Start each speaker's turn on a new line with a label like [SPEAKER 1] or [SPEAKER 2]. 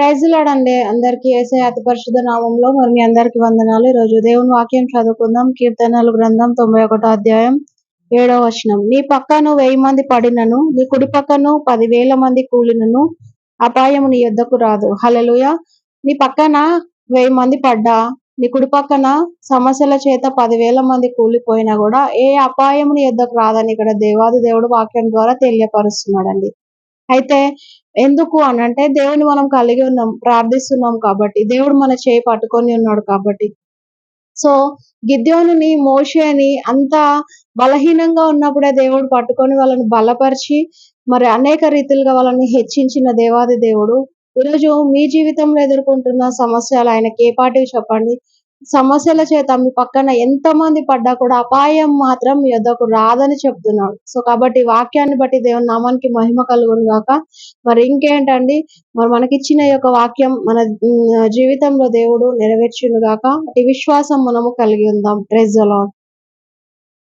[SPEAKER 1] ప్రైజులాడండి. అందరికి వేసే అతి పరిశుద్ధ నామంలో మరి మీ అందరికి వందనాలు. ఈరోజు దేవుని వాక్యం చదువుకుందాం. కీర్తనలు గ్రంథం తొంభై ఒకటో అధ్యాయం ఏడవ వచనం. నీ పక్కను వెయ్యి మంది పడినను నీ కుడి పక్కను పదివేల మంది కూలినను అపాయము నీ యుద్ధకు రాదు. హలలుయ నీ పక్కన వెయ్యి మంది పడ్డా నీ కుడి పక్కన సమస్యల చేత పదివేల మంది కూలిపోయినా కూడా ఏ అపాయం నీ యుద్ధకు రాదని ఇక్కడ దేవాది దేవుడు వాక్యం ద్వారా తెలియపరుస్తున్నాడండి. అయితే ఎందుకు అని అంటే దేవుని మనం కలిగి ఉన్నాం ప్రార్థిస్తున్నాం కాబట్టి దేవుడు మన చేయి పట్టుకొని ఉన్నాడు కాబట్టి. సో గిద్యోనుని మోషేని అంత బలహీనంగా ఉన్నప్పుడే దేవుడు పట్టుకొని వాళ్ళని బలపరిచి మరి అనేక రీతిలుగా వాళ్ళని హెచ్చించిన దేవాది దేవుడు. ఈరోజు మీ జీవితంలో ఎదుర్కొంటున్న సమస్యలు ఆయనకి ఏ పాటివి చెప్పండి? సమస్యల చేత మీ పక్కన ఎంత మంది పడ్డా కూడా అపాయం మాత్రం మీ వద్దకు రాదని చెప్తున్నాడు. సో కాబట్టి వాక్యాన్ని బట్టి దేవుని నామానికి మహిమ కలుగును గాక. మరి ఇంకేంటండి? మరి మనకిచ్చిన యొక్క వాక్యం మన జీవితంలో దేవుడు నెరవేర్చును గాక. అటు విశ్వాసం మనము కలిగి ఉందాం. ప్రెజ్ అలాడ్